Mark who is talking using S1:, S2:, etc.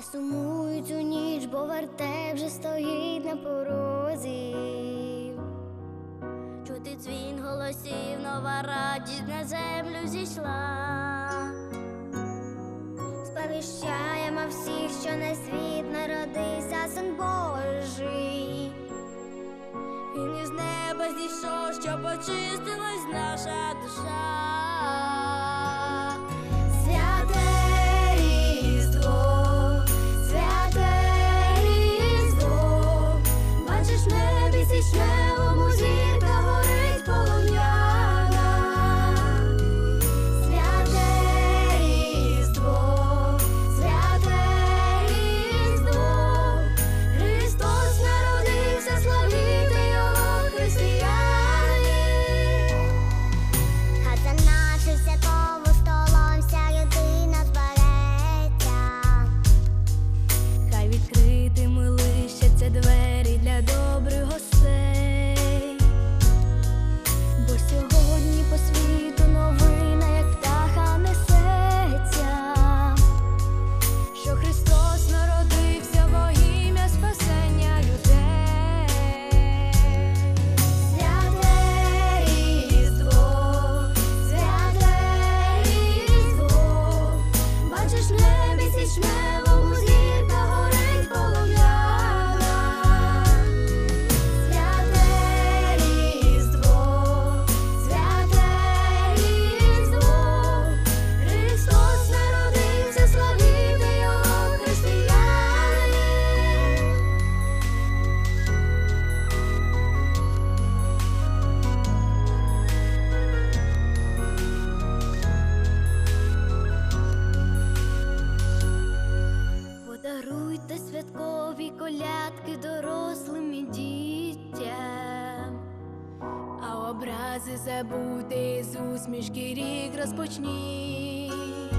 S1: Не цю ніч, бо вертеп вже стоїть на порозі. Чути дзвін голосів, нова радість на землю зійшла. Сповіщаємо всіх, що на світ народився син Божий. Він із неба зійшов, щоб очистилась наша душа. 雪无。Колядки дорослим і дітям.
S2: А образи забути з усмішки рік розпочніть.